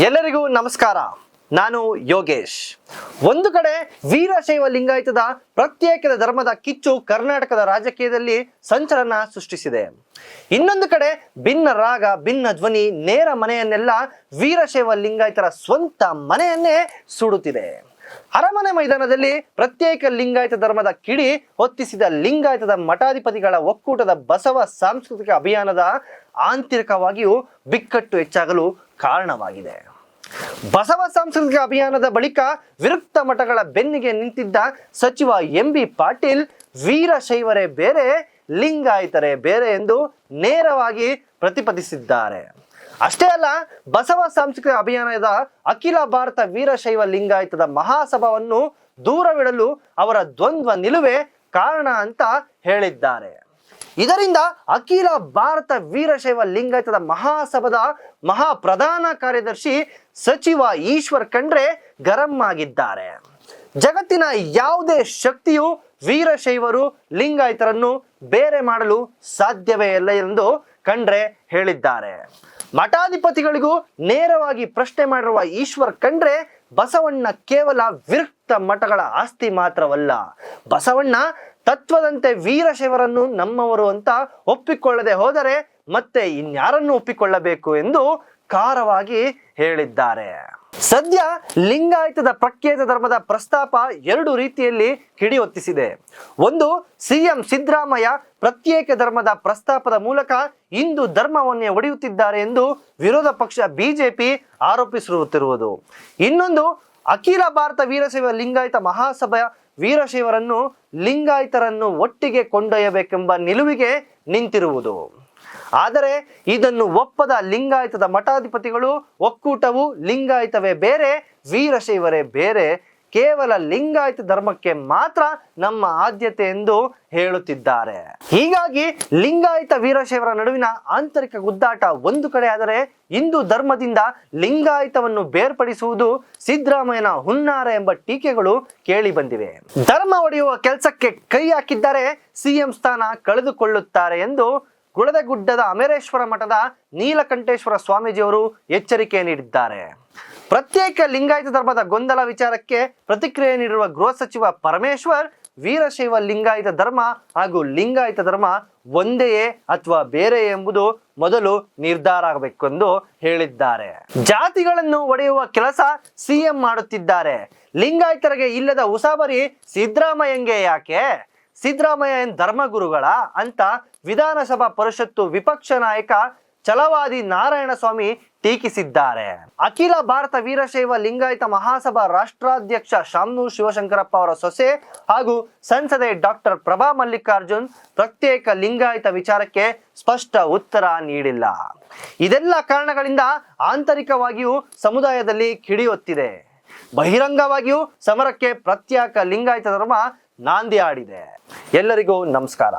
ಎಲ್ಲರಿಗೂ ನಮಸ್ಕಾರ. ನಾನು ಯೋಗೇಶ್. ಒಂದು ಕಡೆ ವೀರಶೈವ ಲಿಂಗಾಯತದ ಪ್ರತ್ಯೇಕದ ಧರ್ಮದ ಕಿಚ್ಚು ಕರ್ನಾಟಕದ ರಾಜಕೀಯದಲ್ಲಿ ಸಂಚಲನ ಸೃಷ್ಟಿಸಿದೆ. ಇನ್ನೊಂದು ಕಡೆ ಭಿನ್ನ ರಾಗ, ಭಿನ್ನ ಧ್ವನಿ, ನೇರ ಮನೆಯನ್ನೆಲ್ಲ ವೀರಶೈವ ಲಿಂಗಾಯತರ ಸ್ವಂತ ಮನೆಯನ್ನೇ ಸುಡುತ್ತಿದೆ. ಅರಮನೆ ಮೈದಾನದಲ್ಲಿ ಪ್ರತ್ಯೇಕ ಲಿಂಗಾಯತ ಧರ್ಮದ ಕಿಡಿ ಹೊತ್ತಿಸಿದ ಲಿಂಗಾಯತದ ಮಠಾಧಿಪತಿಗಳ ಒಕ್ಕೂಟದ ಬಸವ ಸಾಂಸ್ಕೃತಿಕ ಅಭಿಯಾನದ ಆಂತರಿಕವಾಗಿಯೂ ಬಿಕ್ಕಟ್ಟು ಹೆಚ್ಚಾಗಲು ಕಾರಣವಾಗಿದೆ. ಬಸವ ಸಾಂಸ್ಕೃತಿಕ ಅಭಿಯಾನದ ಬಳಿಕ ವಿರುಕ್ತ ಮಠಗಳ ಬೆನ್ನಿಗೆ ನಿಂತಿದ್ದ ಸಚಿವ ಎಂ ಬಿ ಪಾಟೀಲ್ ವೀರಶೈವರೇ ಬೇರೆ, ಲಿಂಗಾಯತರೇ ಬೇರೆ ಎಂದು ನೇರವಾಗಿ ಪ್ರತಿಪಾದಿಸಿದ್ದಾರೆ. ಅಷ್ಟೇ ಅಲ್ಲ, ಬಸವ ಸಾಂಸ್ಕೃತಿಕ ಅಭಿಯಾನದ ಅಖಿಲ ಭಾರತ ವೀರಶೈವ ಲಿಂಗಾಯತದ ಮಹಾಸಭಾವನ್ನು ದೂರವಿಡಲು ಅವರ ದ್ವಂದ್ವ ನಿಲುವೆ ಕಾರಣ ಅಂತ ಹೇಳಿದ್ದಾರೆ. ಇದರಿಂದ ಅಖಿಲ ಭಾರತ ವೀರಶೈವ ಲಿಂಗಾಯತದ ಮಹಾಸಭಾದ ಮಹಾ ಪ್ರಧಾನ ಕಾರ್ಯದರ್ಶಿ ಸಚಿವ ಈಶ್ವರ್ ಖಂಡ್ರೆ ಗರಂ ಆಗಿದ್ದಾರೆ. ಜಗತ್ತಿನ ಯಾವುದೇ ಶಕ್ತಿಯು ವೀರಶೈವರು ಲಿಂಗಾಯತರನ್ನು ಬೇರೆ ಮಾಡಲು ಸಾಧ್ಯವೇ ಇಲ್ಲ ಎಂದು ಖಂಡ್ರೆ ಹೇಳಿದ್ದಾರೆ. ಮಠಾಧಿಪತಿಗಳಿಗೂ ನೇರವಾಗಿ ಪ್ರಶ್ನೆ ಮಾಡಿರುವ ಈಶ್ವರ್ ಕಂಡ್ರೆ ಬಸವಣ್ಣ ಕೇವಲ ವಿರಕ್ತ ಮಠಗಳ ಆಸ್ತಿ ಮಾತ್ರವಲ್ಲ. ಬಸವಣ್ಣ ತತ್ವದಂತೆ ವೀರಶೈವರನ್ನು ನಮ್ಮವರು ಅಂತ ಒಪ್ಪಿಕೊಳ್ಳದೆ ಹೋದರೆ ಮತ್ತೆ ಇನ್ಯಾರನ್ನು ಒಪ್ಪಿಕೊಳ್ಳಬೇಕು ಎಂದು ಖಾರವಾಗಿ ಹೇಳಿದ್ದಾರೆ. ಸದ್ಯ ಲಿಂಗಾಯತದ ಪ್ರಖ್ಯಾತ ಧರ್ಮದ ಪ್ರಸ್ತಾಪ ಎರಡು ರೀತಿಯಲ್ಲಿ ಕಿಡಿ ಹೊತ್ತಿಸಿದೆ ಒಂದು, ಸಿಎಂ ಸಿದ್ದರಾಮಯ್ಯ ಪ್ರತ್ಯೇಕ ಧರ್ಮದ ಪ್ರಸ್ತಾಪದ ಮೂಲಕ ಹಿಂದೂ ಧರ್ಮವನ್ನೇ ಒಡೆಯುತ್ತಿದ್ದಾರೆ ಎಂದು ವಿರೋಧ ಪಕ್ಷ ಬಿಜೆಪಿ ಆರೋಪಿಸಿರುತ್ತಿರುವುದು. ಇನ್ನೊಂದು, ಅಖಿಲ ಭಾರತ ವೀರಶೈವ ಲಿಂಗಾಯತ ಮಹಾಸಭೆಯ ವೀರಶೈವರನ್ನು ಲಿಂಗಾಯತರನ್ನು ಒಟ್ಟಿಗೆ ಕೊಂಡೊಯ್ಯಬೇಕೆಂಬ ನಿಲುವಿಗೆ ನಿಂತಿರುವುದು. ಆದರೆ ಇದನ್ನು ಒಪ್ಪದ ಲಿಂಗಾಯತದ ಮಠಾಧಿಪತಿಗಳು ಒಕ್ಕೂಟವು ಲಿಂಗಾಯತವೇ ಬೇರೆ, ವೀರಶೈವರೇ ಬೇರೆ. ಕೇವಲ ಲಿಂಗಾಯತ ಧರ್ಮಕ್ಕೆ ಮಾತ್ರ ನಮ್ಮ ಆದ್ಯತೆ ಎಂದು ಹೇಳುತ್ತಿದ್ದಾರೆ. ಹೀಗಾಗಿ ಲಿಂಗಾಯತ ವೀರಶೈವರ ನಡುವಿನ ಆಂತರಿಕ ಗುದ್ದಾಟ ಒಂದು ಕಡೆ ಆದರೆ ಹಿಂದೂ ಧರ್ಮದಿಂದ ಲಿಂಗಾಯತವನ್ನು ಬೇರ್ಪಡಿಸುವುದು ಸಿದ್ದರಾಮಯ್ಯನ ಹುನ್ನಾರ ಎಂಬ ಟೀಕೆಗಳು ಕೇಳಿ ಬಂದಿವೆ. ಧರ್ಮ ಒಡೆಯುವ ಕೆಲಸಕ್ಕೆ ಕೈ ಹಾಕಿದ್ದಾರೆ, ಸಿಎಂ ಸ್ಥಾನ ಕಳೆದುಕೊಳ್ಳುತ್ತಾರೆ ಎಂದು ಗುಳದಗುಡ್ಡದ ಅಮರೇಶ್ವರ ಮಠದ ನೀಲಕಂಠೇಶ್ವರ ಸ್ವಾಮೀಜಿಯವರು ಎಚ್ಚರಿಕೆ ನೀಡಿದ್ದಾರೆ. ಪ್ರತ್ಯೇಕ ಲಿಂಗಾಯತ ಧರ್ಮದ ಗೊಂದಲ ವಿಚಾರಕ್ಕೆ ಪ್ರತಿಕ್ರಿಯೆ ನೀಡಿರುವ ಗೃಹ ಸಚಿವ ಪರಮೇಶ್ವರ್, ವೀರಶೈವ ಲಿಂಗಾಯತ ಧರ್ಮ ಹಾಗೂ ಲಿಂಗಾಯತ ಧರ್ಮ ಒಂದೆಯೇ ಅಥವಾ ಬೇರೆ ಎಂಬುದು ಮೊದಲು ನಿರ್ಧಾರ ಆಗಬೇಕೆಂದು ಹೇಳಿದ್ದಾರೆ. ಜಾತಿಗಳನ್ನು ಒಡೆಯುವ ಕೆಲಸ ಸಿಎಂ ಮಾಡುತ್ತಿದ್ದಾರೆ. ಲಿಂಗಾಯತರಿಗೆ ಇಲ್ಲದ ಉಸಾಬರಿ ಸಿದ್ದರಾಮಯ್ಯಂಗೆ ಯಾಕೆ? ಸಿದ್ದರಾಮಯ್ಯ ಏನ್ ಧರ್ಮಗುರುಗಳ ಅಂತ ವಿಧಾನಸಭಾ ಪರಿಷತ್ತು ವಿಪಕ್ಷ ನಾಯಕ ಛಲವಾದಿ ನಾರಾಯಣ ಸ್ವಾಮಿ ಟೀಕಿಸಿದ್ದಾರೆ. ಅಖಿಲ ಭಾರತ ವೀರಶೈವ ಲಿಂಗಾಯತ ಮಹಾಸಭಾ ರಾಷ್ಟ್ರಾಧ್ಯಕ್ಷ ಶಾಮನೂರ್ ಶಿವಶಂಕರಪ್ಪ ಅವರ ಸೊಸೆ ಹಾಗೂ ಸಂಸದೆ ಡಾಕ್ಟರ್ ಪ್ರಭಾ ಮಲ್ಲಿಕಾರ್ಜುನ್ ಪ್ರತ್ಯೇಕ ಲಿಂಗಾಯತ ವಿಚಾರಕ್ಕೆ ಸ್ಪಷ್ಟ ಉತ್ತರ ನೀಡಿಲ್ಲ. ಇದೆಲ್ಲ ಕಾರಣಗಳಿಂದ ಆಂತರಿಕವಾಗಿಯೂ ಸಮುದಾಯದಲ್ಲಿ ಕಿಡಿಯೊತ್ತಿದೆ. ಬಹಿರಂಗವಾಗಿಯೂ ಸಮರಕ್ಕೆ ಪ್ರತ್ಯೇಕ ಲಿಂಗಾಯತ ಧರ್ಮ ನಾಂದಿ ಆಡಿದೆ. ಎಲ್ಲರಿಗೂ ನಮಸ್ಕಾರ.